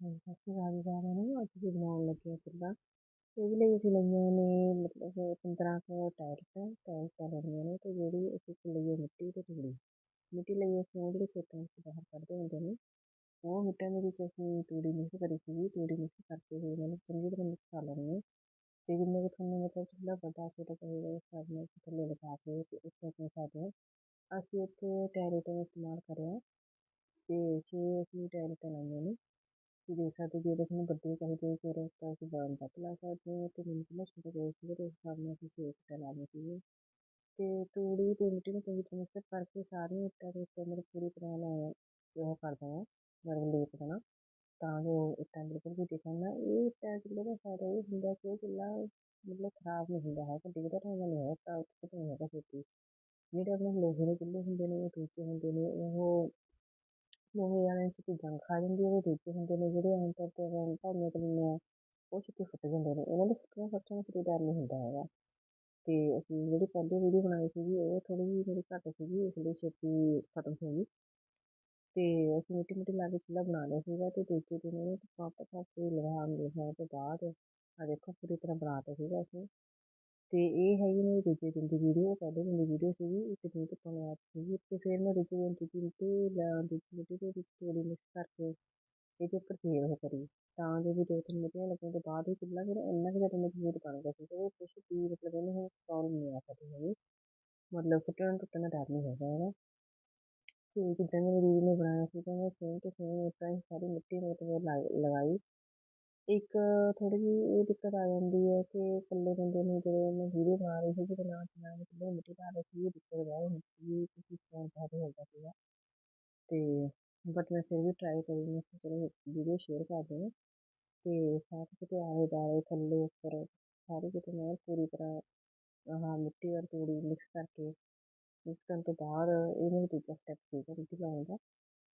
ਹਾਂਜੀ ਸਤਿ ਸ਼੍ਰੀ ਅਕਾਲ ਜੀ ਸਾਰਿਆਂ ਨੂੰ। ਅੱਜ ਅਸੀਂ ਬਣਾਉਣ ਲੱਗੇ ਹਾਂ ਚੁੱਲ੍ਹਾ ਇਹਦੇ ਲਈ ਅਸੀਂ ਲਈਆਂ ਨੇ ਮਤਲਬ ਪੰਦਰਾਂ ਕੁ ਟਾਇਲਸਾਂ ਟਾਇਲਸਾਂ ਲੈਣੀਆਂ ਨੇ ਅਤੇ ਜਿਹੜੀ ਅਸੀਂ ਲਈਏ ਮਿੱਟੀ ਅਤੇ ਤੂੜੀ। ਮਿੱਟੀ ਲਈ ਅਸੀਂ ਉਹ ਜਿਹੜੇ ਖੇਤਾਂ ਵਿੱਚ ਬਾਹਰ ਕੱਢਦੇ ਹੁੰਦੇ ਨੇ, ਉਹ ਮਿੱਟਾਂ ਦੇ ਵਿੱਚ ਅਸੀਂ ਤੂੜੀ ਮਿਕਸ ਕਰੀ ਸੀਗੀ। ਤੂੜੀ ਮਿਕਸ ਕਰਕੇ ਫਿਰ ਇਹਨਾਂ ਚੰਗੀ ਤਰ੍ਹਾਂ ਮਿਕਸ ਕਰ ਲੈਣੀ ਹੈ ਅਤੇ ਜਿੰਨੇ ਕੁ ਤੁਹਾਨੂੰ ਮਤਲਬ ਚੁੱਲ੍ਹਾ ਵੱਡਾ ਛੋਟਾ ਚਾਹੀਦਾ ਉਸ ਹਿਸਾਬ ਨਾਲ ਥੱਲੇ ਲਗਾ ਕੇ ਅਤੇ ਉੱਥੇ ਆਪਣੇ ਸਕਦੇ ਹੋ ਅਸੀਂ ਇੱਥੇ ਟੈਰੇਟਾ ਇਸਤੇਮਾਲ ਕਰਿਆ। ਅਤੇ ਛੇ ਅਸੀਂ ਟੈਰੇਟਾਂ ਲਾਈਆਂ ਨੇ। ਦੇਖ ਸਕਦੇ ਜੇ ਤੁਹਾਨੂੰ ਵੱਡੇ ਚਾਹੀਦੇ ਫਿਰ ਤਾਂ ਅਸੀਂ ਬਾਰਾਂ ਵੱਧ ਲਾ ਸਕਦੇ ਹਾਂ ਅਤੇ ਮੈਨੂੰ ਕਿੰਨਾ ਛੋਟਾ ਚਾਹੀਦਾ ਸੀਗਾ ਅਤੇ ਉਸ ਹਿਸਾਬ ਨਾਲ ਅਸੀਂ ਛੇ ਇੱਟਾਂ ਲਾਉਣੀਆਂ ਸੀਗੀਆਂ ਅਤੇ ਤੂੜੀ ਅਤੇ ਮਿੱਟੀ ਨੂੰ ਚੰਗੀ ਤਰ੍ਹਾਂ ਮਿਕਸ ਕਰਕੇ ਸਾਰੀਆਂ ਇੱਟਾਂ ਦੇ ਉੱਤੇ ਮਤਲਬ ਪੂਰੀ ਤਰ੍ਹਾਂ ਨਾਲ ਉਹ ਕਰ ਦੇਣਾ, ਮਤਲਬ ਲੇਪ ਦੇਣਾ, ਤਾਂ ਜੋ ਇੱਟਾਂ ਬਿਲਕੁਲ ਵੀ ਦਿਖਣ ਨਾ। ਇਹ ਇੱਟਾਂ ਚੁੱਲ੍ਹੇ ਦਾ ਫਾਇਦਾ ਇਹ ਹੁੰਦਾ ਕਿ ਇਹ ਚੁੱਲ੍ਹਾ ਮਤਲਬ ਖਰਾਬ ਨਹੀਂ ਹੁੰਦਾ ਹੈਗਾ ਡਿੱਗਦਾ ਢਾਈਦਾ ਨਹੀਂ ਹੈਗਾ ਤਾਂ ਉੱਥੇ ਹੈਗਾ ਛੇਤੀ। ਜਿਹੜੇ ਆਪਣੇ ਲੋਹੇ ਦੇ ਚੁੱਲ੍ਹੇ ਹੁੰਦੇ ਨੇ, ਉਹ ਦੂਜੇ ਹੁੰਦੇ ਨੇ, ਉਹ ਲੋਹੇ ਵਾਲਿਆਂ 'ਚ ਚੀਜ਼ਾਂ ਖਾ ਜਾਂਦੀ ਹੈ ਅਤੇ ਦੂਜੇ ਹੁੰਦੇ ਨੇ ਜਿਹੜੇ ਆਮ ਤੌਰ 'ਤੇ ਆਪਾਂ ਢਾਈਆਂ 'ਤੇ ਹਾਂ ਉਹ ਛੇਤੀ ਫੁੱਟ ਜਾਂਦੇ ਨੇ ਇਹਨਾਂ ਦੇ ਫੁੱਟਣ ਫੱਟਣ ਦਾ ਕੋਈ ਡਰ ਨਹੀਂ ਹੁੰਦਾ ਹੈਗਾ ਅਤੇ ਅਸੀਂ ਜਿਹੜੀ ਪਹਿਲੀ ਵੀਡੀਓ ਬਣਾਈ ਸੀਗੀ ਉਹ ਥੋੜ੍ਹੀ ਜਿਹੀ ਮੇਰੀ ਘੱਟ ਸੀਗੀ ਇਸ ਲਈ ਛੇਤੀ ਖਤਮ ਹੋ ਗਈ ਅਤੇ ਅਸੀਂ ਮਿੱਟੀ ਮਿੱਟੀ ਲਾ ਕੇ ਚੁੱਲ੍ਹਾ ਬਣਾ ਲਿਆ ਸੀਗਾ ਅਤੇ ਦੂਜੇ ਦਿਨ ਉਹਨੂੰ ਪੰਪ ਕੇ ਲਗਾਉਣ ਦੇ ਤੋਂ ਬਾਅਦ ਆ ਦੇਖੋ ਪੂਰੀ ਤਰ੍ਹਾਂ ਬਣਾ ਤਾ ਸੀਗਾ ਅਸੀਂ ਅਤੇ ਇਹ ਹੈਗੀ ਮੇਰੀ ਦੂਜੇ ਦਿਨ ਦੀ ਵੀਡੀਓ ਪਹਿਲੇ ਦਿਨ ਦੀ ਵੀਡੀਓ ਸੀਗੀ, ਇੱਕ ਦਿਨ ਤੋਂ ਪਾਉਣ ਸੀਗੀ ਅਤੇ ਫਿਰ ਮੈਂ ਦੂਜੇ ਦਿਨ ਦੀ ਦੂਜੀ ਮਿੱਟੀ ਦੇ ਵਿੱਚ ਤੂੜੀ ਮਿਕਸ ਕਰਕੇ ਇਹਦੇ ਉੱਪਰ ਫੇਰ ਉਹ ਕਰੀ। ਤਾਂ ਜੋ ਵੀ ਦੋ ਤਿੰਨ ਮਿੱਟੀਆਂ ਲੱਗਣ ਤੋਂ ਬਾਅਦ ਹੀ ਚੁੱਲ੍ਹਾ ਫਿਰ ਇੰਨਾ ਕੁ ਜ਼ਿਆਦਾ ਮਜ਼ਬੂਤ ਬਣ ਗਿਆ ਸੀਗਾ ਉਹ ਕੁਛ ਵੀ ਮਤਲਬ ਇਹਨੂੰ ਹੁਣ ਪ੍ਰੋਬਲਮ ਨਹੀਂ ਆ ਸਕਦੀ ਹੈਗੀ। ਮਤਲਬ ਫੁੱਟਣ ਟੁੱਟਣ ਦਾ ਡਰ ਨਹੀਂ ਹੈਗਾ ਇਹਦਾ ਅਤੇ ਜਿੱਦਾਂ ਮੇਰੀ ਦੀਦੀ ਨੇ ਬਣਾਇਆ ਸੀਗਾ ਮੈਂ ਸੇਮ ਟੂ ਸੇਮ ਉੱਦਾਂ ਹੀ ਸਾਰੀ ਮਿੱਟੀ ਮਤਲਬ ਲਗਾਈ। ਇੱਕ ਥੋੜ੍ਹੀ ਜਿਹੀ ਇਹ ਦਿੱਕਤ ਆ ਜਾਂਦੀ ਹੈ ਕਿ ਇਕੱਲੇ ਬੰਦੇ ਨੂੰ ਜਦੋਂ ਮੈਂ ਵੀਡੀਓ ਬਣਾ ਰਹੀ ਸੀਗੀ ਅਤੇ ਨਾਲ ਨਾਲ ਮੈਂ ਮਿੱਟੀ ਪਾ ਰਹੀ ਸੀ, ਇਹ ਦਿੱਕਤ ਬਹੁਤ ਹੁੰਦੀ ਸੀ ਕਿਉਂਕਿ ਫੋਨ ਬਹੁਤ ਹੁੰਦਾ ਸੀਗਾ। ਅਤੇ ਬਟ ਮੈਂ ਫਿਰ ਵੀ ਟਰਾਈ ਕਰੀ ਮੈਂ ਚਲੋ ਵੀਡੀਓ ਸ਼ੇਅਰ ਕਰਦੇ ਹਾਂ। ਅਤੇ ਸਾਰੇ ਕਿਤੇ ਆਲੇ ਦੁਆਲੇ, ਥੱਲੇ, ਉੱਪਰ, ਸਾਰੇ ਕਿਤੇ ਮੈਂ ਪੂਰੀ ਤਰ੍ਹਾਂ ਆਹ ਮਿੱਟੀ ਔਰ ਤੂੜੀ ਮਿਕਸ ਕਰਕੇ ਮਿਕਸ ਕਰਨ ਤੋਂ ਬਾਅਦ ਇਹ ਮੇਰਾ ਦੂਜਾ ਸਟੈਪ ਸੀਗਾ ਮਿੱਟੀ ਲਾਉਣ ਦਾ।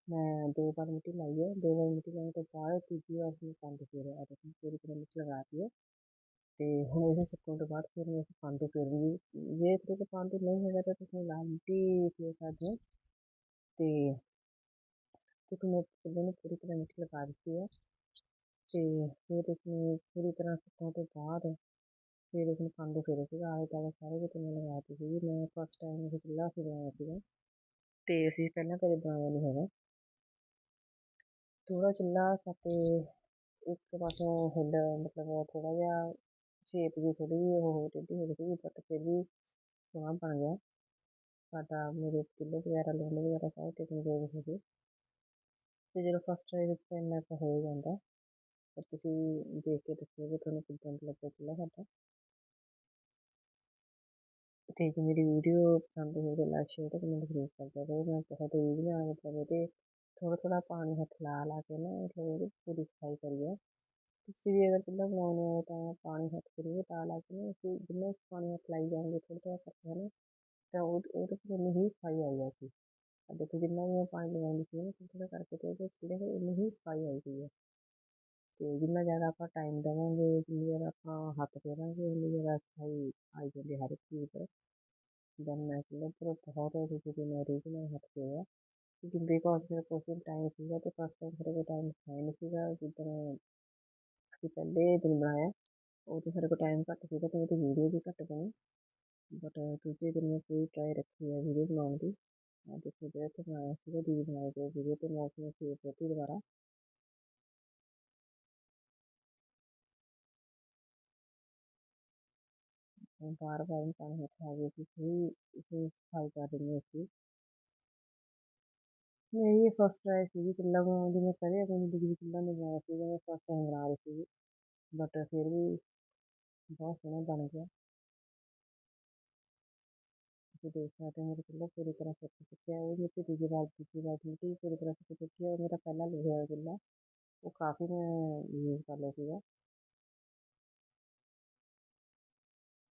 ਮੈਂ ਦੋ ਵਾਰ ਮਿੱਟੀ ਲਾਈ ਹੈ, ਦੋ ਵਾਰ ਮਿੱਟੀ ਲਾਉਣ ਤੋਂ ਬਾਅਦ ਤੀਜੀ ਵਾਰ ਮੈਂ ਪੰਜ ਫੇਰਿਆ ਦੇਖੋ ਪੂਰੀ ਤਰ੍ਹਾਂ ਮਿੱਟੀ ਲਗਾ ਦਿੱਤੀ ਹੈ। ਅਤੇ ਹੁਣ ਇਹਦੇ ਸੁੱਕਣ ਤੋਂ ਬਾਅਦ ਫਿਰ ਮੈਂ ਪੰਜ ਫੇਰੂੰਗੀ ਜੇ ਤੁਹਾਡੇ ਕੋਲ ਪੰਜ ਨਹੀਂ ਹੈਗਾ ਤਾਂ ਤੁਸੀਂ ਲਾਲ ਮਿੱਟੀ ਫੇਰ ਸਕਦੇ ਹੋ ਅਤੇ ਕਿਉਂਕਿ ਮੈਂ ਚੁੱਲ੍ਹੇ ਨੂੰ ਪੂਰੀ ਤਰ੍ਹਾਂ ਮਿੱਟੀ ਲਗਾ ਦਿੱਤੀ ਹੈ। ਅਤੇ ਫਿਰ ਇਸਨੂੰ ਪੂਰੀ ਤਰ੍ਹਾਂ ਸੁੱਕਣ ਤੋਂ ਬਾਅਦ ਫਿਰ ਇਸਨੂੰ ਪੰਜ ਫੇਰੇ ਸੀਗਾ, ਆਲੇ ਦੁਆਲੇ ਸਾਰੇ ਕਿਤੇ ਮੈਂ ਲਗਾ ਦਿੱਤੀ ਸੀਗੀ। ਮੈਂ ਫਸਟ ਟਾਈਮ ਇਹ ਚੁੱਲ੍ਹਾ ਅਸੀਂ ਬਣਾਇਆ ਸੀਗਾ। ਅਤੇ ਅਸੀਂ ਪਹਿਲਾਂ ਕਦੇ ਬਣਾਇਆ ਨਹੀਂ ਹੈਗਾ। ਥੋੜ੍ਹਾ ਚੁੱਲ੍ਹਾ ਸਾਡੇ ਇੱਕ ਪਾਸੋਂ ਹਿੱਲ ਮਤਲਬ ਥੋੜ੍ਹਾ ਜਿਹਾ ਸ਼ੇਪ ਜਿਹੀ ਥੋੜ੍ਹੀ ਜਿਹੀ, ਉਹ ਟੇਢੀ ਹੋ ਗਈ ਸੀਗੀ ਬਟ ਫਿਰ ਵੀ ਸੋਹਣਾ ਬਣ ਗਿਆ। ਸਾਡਾ ਮੇਰੇ ਚੁੱਲ੍ਹੇ ਵਗੈਰਾ ਲੋਨੇ ਵਗੈਰਾ ਸਾਰੇ ਟਿਕਣ ਯੋਗ ਹੋ ਅਤੇ ਜਦੋਂ ਫਸਟ ਟਰਾਈ ਵਿੱਚ ਇੰਨਾ ਕੁ ਹੋ ਜਾਂਦਾ। ਪਰ ਤੁਸੀਂ ਦੇਖ ਕੇ ਦੱਸਿਓ ਵੀ ਤੁਹਾਨੂੰ ਕਿੱਦਾਂ ਦਾ ਲੱਗਿਆ ਚੁੱਲ੍ਹਾ ਸਾਡਾ। ਅਤੇ ਜੇ ਮੇਰੀ ਵੀਡੀਓ ਪਸੰਦ ਹੋਵੇ ਤਾਂ ਲਾਈਕ ਸ਼ੇਅਰ ਅਤੇ ਕਮੈਂਟ ਜ਼ਰੂਰ ਕਰਦਿਆ ਕਰੋ ਮੈਂ ਬਹੁਤ ਈਜ਼ੀ ਨਾਲ ਮਤਲਬ ਇਹਦੇ ਥੋੜ੍ਹਾ ਥੋੜ੍ਹਾ ਪਾਣੀ ਹੱਥ ਲਾ ਲਾ ਕੇ ਨਾ ਮਤਲਬ ਉਹਦੀ ਪੂਰੀ ਸਫ਼ਾਈ ਕਰੀਏ। ਤੁਸੀਂ ਵੀ ਅਗਰ ਚੁੱਲ੍ਹਾ ਬਣਾਉਂਦੇ ਹੋ ਤਾਂ ਪਾਣੀ ਹੱਥ ਜ਼ਰੂਰ ਲਾ ਲਾ ਕੇ ਨਾ ਅਸੀਂ ਜਿੰਨਾ ਪਾਣੀ ਹੱਥ ਲਾਈ ਜਾਵਾਂਗੇ ਥੋੜ੍ਹਾ ਥੋੜ੍ਹਾ ਕਰਕੇ ਹੈ ਨਾ ਤਾਂ ਉਹ, ਉਹਦੇ 'ਚ ਉਨੀ ਹੀ ਸਫ਼ਾਈ ਆਈ ਜਾਊਗੀ ਆ ਦੇਖੋ ਜਿੰਨਾ ਵੀ ਮੈਂ ਪਾਣੀ ਲਗਾਉਂਦੀ ਸੀ ਨਾ ਥੋੜ੍ਹਾ ਥੋੜ੍ਹਾ ਕਰਕੇ ਅਤੇ ਉਹਦੇ 'ਚ ਦੇਖੋ ਉਨੀ ਹੀ ਸਫ਼ਾਈ ਆਈ ਗਈ ਹੈ। ਅਤੇ ਜਿੰਨਾ ਜ਼ਿਆਦਾ ਆਪਾਂ ਟਾਈਮ ਦੇਵਾਂਗੇ, ਜਿੰਨੀ ਜ਼ਿਆਦਾ ਆਪਾਂ ਹੱਥ ਫੇਰਾਂਗੇ ਉਨੀ ਜ਼ਿਆਦਾ ਸਫ਼ਾਈ ਆਈ ਜਾਂਦੀ ਹਰ ਇੱਕ ਚੀਜ਼ 'ਤੇ ਦੈਨ ਮੈਂ ਚੁੱਲ੍ਹੇ ਉੱਪਰ ਬਹੁਤ ਕਿਸੇ ਮੈਂ ਨਾਲ ਹੱਥ ਫੇਰਿਆ। ਬਿਕੋਜ਼ ਮੇਰਾ ਪੋਸੀਬਲ ਟਾਈਮ ਸੀਗਾ ਅਤੇ ਫਸਟ ਟਾਈਮ ਸਾਡੇ ਕੋਲ ਟਾਈਮ ਹੈ ਨਹੀਂ ਸੀਗਾ ਜਿੱਦਣ ਅਸੀਂ ਪਹਿਲੇ ਦਿਨ ਬਣਾਇਆ ਉਦੋਂ ਸਾਡੇ ਕੋਲ ਟਾਈਮ ਘੱਟ ਸੀਗਾ ਅਤੇ ਉਹਦੀ ਵੀਡੀਓ ਵੀ ਘੱਟ ਬਣੀ। ਬਟ ਦੂਜੇ ਦਿਨ ਮੈਂ ਪੂਰੀ ਟਰਾਈ ਰੱਖੀ ਹੈ ਵੀਡੀਓ ਬਣਾਉਣ ਦੀ। ਆ ਦੇਖੋ ਜਿਹੜਾ ਇੱਥੇ ਬਣਾਇਆ ਸੀਗਾ, ਦੀਦੀ ਬਣਾਈ ਗਈ ਵੀਡੀਓ ਅਤੇ ਮੈਂ ਉਸਨੂੰ ਸੇਵ ਕੀਤੀ ਦੁਬਾਰਾ। ਬਾਰ ਬਾਰ ਪਾਣੀ ਹੱਥ ਆ ਗਏ ਸੀ ਫਿਰ ਇਸੇ ਸਫ਼ਾਈ ਕਰ ਦਿੰਦੇ ਸੀ ਮੇਰੀ ਇਹ ਫਸਟ ਟਰਾਈ ਸੀਗੀ ਚੁੱਲ੍ਹਾ ਬਣਾਉਣ ਦੀ ਮੈਂ ਕਦੇ ਆਪਣੀ ਜ਼ਿੰਦਗੀ ਵਿੱਚ ਚੁੱਲ੍ਹਾ ਨਹੀਂ ਬਣਾਇਆ ਸੀਗਾ ਮੈਂ ਫਸਟ ਟਾਈਮ ਬਣਾ ਰਹੀ ਸੀਗੀ। ਬਟ ਫਿਰ ਵੀ ਬਹੁਤ ਸੋਹਣਾ ਬਣ ਗਿਆ। ਤੁਸੀਂ ਦੇਖ ਸਕਦੇ ਹੋ ਮੇਰਾ ਚੁੱਲ੍ਹਾ ਪੂਰੀ ਤਰ੍ਹਾਂ ਸੁੱਕ ਚੁੱਕਿਆ ਉਹ ਮਿੱਟੀ ਦੂਜੀ ਵਾਰ ਦੂਜੀ ਵਾਰ ਮਿੱਟੀ ਪੂਰੀ ਤਰ੍ਹਾਂ ਸੁੱਕ ਚੁੱਕੀ ਹੈ। ਉਹ ਮੇਰਾ ਪਹਿਲਾ ਲੋਹੇ ਵਾਲਾ ਚੁੱਲ੍ਹਾ ਉਹ ਕਾਫੀ ਮੈਂ ਯੂਜ਼ ਕਰ ਲਿਆ ਸੀਗਾ।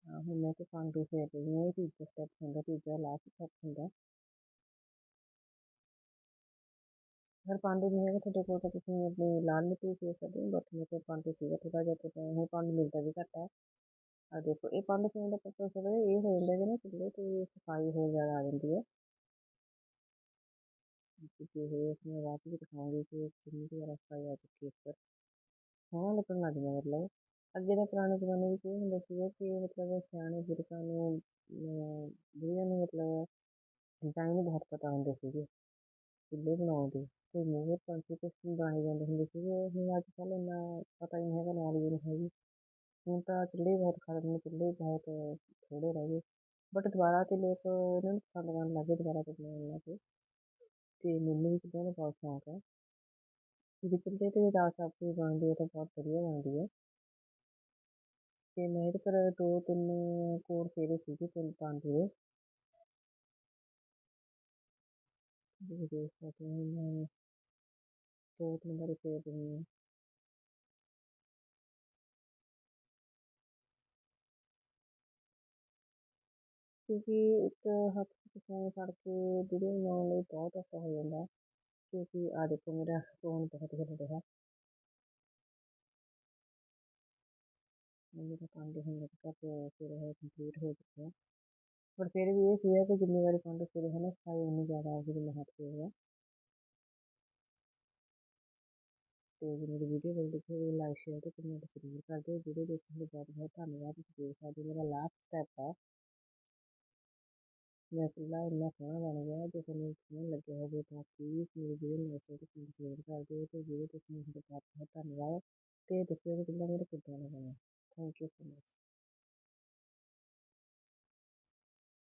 ਹੁਣ ਮੈਂ ਤੇ ਕਾਂਡੂ ਫੇਰ ਰਹੀ ਹਾਂ। ਇਹ ਤੀਜਾ ਸਟੈਪ ਹੁੰਦਾ, ਤੀਜਾ ਲਾਸਟ ਸਟੈਪ ਹੁੰਦਾ। ਅਗਰ ਪਾਂਡੂ ਨਹੀਂ ਹੈਗਾ, ਤੁਹਾਡੇ ਕੋਲ ਤਾਂ ਤੁਸੀਂ ਆਪਣੀ ਲਾਲ ਮਿੱਟੀ ਫੇਰ ਸਕਦੇ ਹੋ ਬਟ ਮੇਰੇ ਕੋਲ ਪਾਂਡੂ ਸੀਗਾ ਥੋੜ੍ਹਾ ਜਿਹਾ ਅਤੇ ਹੁਣ ਪਾਂਡੂ ਮਿਲਦਾ ਵੀ ਘੱਟ ਹੈ। ਆ ਦੇਖੋ, ਇਹ ਪਾਂਡੂ ਫੇਰਨ ਦਾ ਪਰਪਸ ਹੈਗਾ ਇਹ ਹੋ ਜਾਂਦਾ ਕਿ ਨਾ ਚੁੱਲ੍ਹੇ 'ਤੇ ਸਫ਼ਾਈ ਹੋਰ ਜ਼ਿਆਦਾ ਆ ਜਾਂਦੀ ਹੈ। ਕੀਤੇ ਹੋਏ ਇਸ ਬਾਅਦ ਵਿੱਚ ਦਿਖਾਉਂਗੀ ਕਿ ਕਿੰਨੀ ਜ਼ਿਆਦਾ ਸਫ਼ਾਈ ਆ ਚੁੱਕੀ ਹੈ ਉੱਪਰ। ਸੋਹਣਾ ਲੱਗਣ ਲੱਗ ਗਿਆ ਮਤਲਬ। ਅੱਗੇ ਦਾ ਪੁਰਾਣੇ ਜ਼ਮਾਨੇ ਵਿੱਚ ਇਹ ਹੁੰਦਾ ਸੀਗਾ ਕਿ ਮਤਲਬ ਸਿਆਣੇ ਬਜ਼ੁਰਗਾਂ ਨੂੰ ਬੁੜੀਆਂ ਨੂੰ ਮਤਲਬ ਡਿਜ਼ਾਈਨ ਬਹੁਤ ਪਤਾ ਹੁੰਦੇ ਸੀਗੇ। ਚੁੱਲ੍ਹੇ ਬਣਾਉਣ ਦੇ, ਕੋਈ ਮੂਹਰ ਪੰਛੀ ਕੁਛ ਬਣਾਏ ਜਾਂਦੇ ਹੁੰਦੇ ਸੀਗੇ। ਹੁਣ ਅੱਜ ਕੱਲ੍ਹ ਇੰਨਾ ਪਤਾ ਹੀ ਨਹੀਂ ਹੈਗਾ ਨੌਲੇਜ ਨਹੀਂ ਹੈਗੀ। ਹੁਣ ਤਾਂ ਚੁੱਲ੍ਹੇ ਬਹੁਤ ਖਤਮ ਨੇ, ਚੁੱਲ੍ਹੇ ਬਹੁਤ ਥੋੜ੍ਹੇ ਰਹਿ ਗਏ। ਬਟ ਦੁਬਾਰਾ ਤੇ ਲੋਕ ਇਹਨਾਂ ਨੂੰ ਪਸੰਦ ਕਰਨ ਲੱਗ ਗਏ ਦੁਬਾਰਾ ਤੋਂ ਬਣਾਉਣ ਲੱਗ ਪਏ ਅਤੇ ਮੈਨੂੰ ਵੀ ਚੁੱਲ੍ਹਿਆਂ ਦਾ ਬਹੁਤ ਸ਼ੌਂਕ ਹੈ। ਜੇ ਚੁੱਲ੍ਹੇ 'ਤੇ ਦਾਲ ਸਬਜ਼ੀ ਬਣਦੀ ਹੈ ਤਾਂ ਬਹੁਤ ਵਧੀਆ ਬਣਦੀ ਹੈ। ਅਤੇ ਮੈਂ ਇਹਦੇ ਪਰ ਦੋ ਤਿੰਨ ਕੋਰ ਫੇਰੇ ਸੀਗੇ ਤਿੰਨ ਤਾਂਬੇ ਦੇ ਤੁਸੀਂ ਦੇਖ ਸਕਦੇ ਹੋ ਮੈਂ ਦੋ ਤਿੰਨ ਵਾਰੀ ਫੇਰ ਦਿੰਦੀ ਹਾਂ ਕਿਉਂਕਿ ਇੱਕ ਹੱਥ 'ਚ ਫੋਨ ਫੜ ਕੇ ਵੀਡੀਓ ਬਣਾਉਣ ਲਈ ਬਹੁਤ ਔਖਾ ਹੋ ਜਾਂਦਾ ਕਿਉਂਕਿ ਆ ਦੇਖੋ ਮੇਰਾ ਫੋਨ ਬਹੁਤ ਹਿੱਲ ਰਿਹਾ। ਮੇਰੇ ਪਾਂਡੇ ਹੁਣ ਤੱਕ ਫਿਰ ਕੰਪਲੀਟ ਹੋ ਚੁੱਕਿਆ। ਪਰ ਫਿਰ ਵੀ ਇਹ ਸੀਗਾ ਕਿ ਜਿੰਨੀ ਵਾਰੀ ਪਾਂਡੇ ਫਿਰ ਹੈ ਨਾ ਸਫ਼ਾਈ ਉਨੀ ਜ਼ਿਆਦਾ ਆਊਗੀ ਜਿੰਨਾ ਹੱਥ ਹੋਊਗਾ ਤੇ ਜੇ ਮੇਰੀ ਵੀਡੀਓ ਵਧੀਆ ਲੱਗੀ ਹੋਵੇ ਲਾਈਕ ਸ਼ੇਅਰ ਤੇ ਕਮੈਂਟ ਜ਼ਰੂਰ ਕਰ ਦਿਓ ਵੀਡੀਓ ਦੇਖਣ ਲਈ ਬਹੁਤ ਬਹੁਤ ਧੰਨਵਾਦ ਤੁਸੀਂ ਦੇਖ ਸਕਦੇ ਮੇਰਾ ਲਾਸਟ ਸਟੈਪ ਹੈ ਮੇਰਾ ਚੁੱਲ੍ਹਾ ਇੰਨਾ ਸੋਹਣਾ ਬਣ ਗਿਆ ਜੇ ਤੁਹਾਨੂੰ ਸੋਹਣਾ ਲੱਗਿਆ ਹੋਵੇ ਤਾਂ ਪਲੀਜ਼ ਮੇਰੀ ਵੀਡੀਓ ਨੂੰ ਲਾਈਕ ਸ਼ੇਅਰ ਤੇ ਕਮੈਂਟ ਜ਼ਰੂਰ ਕਰ ਦਿਓ ਤੇ ਵੀਡੀਓ ਦੇਖਣ ਲਈ ਬਹੁਤ ਬਹੁਤ ਧੰਨਵਾਦ ਤੇ ਦੱਸਿਓ ਕਿ ਚੁੱਲ੍ਹਾ ਮੇਰਾ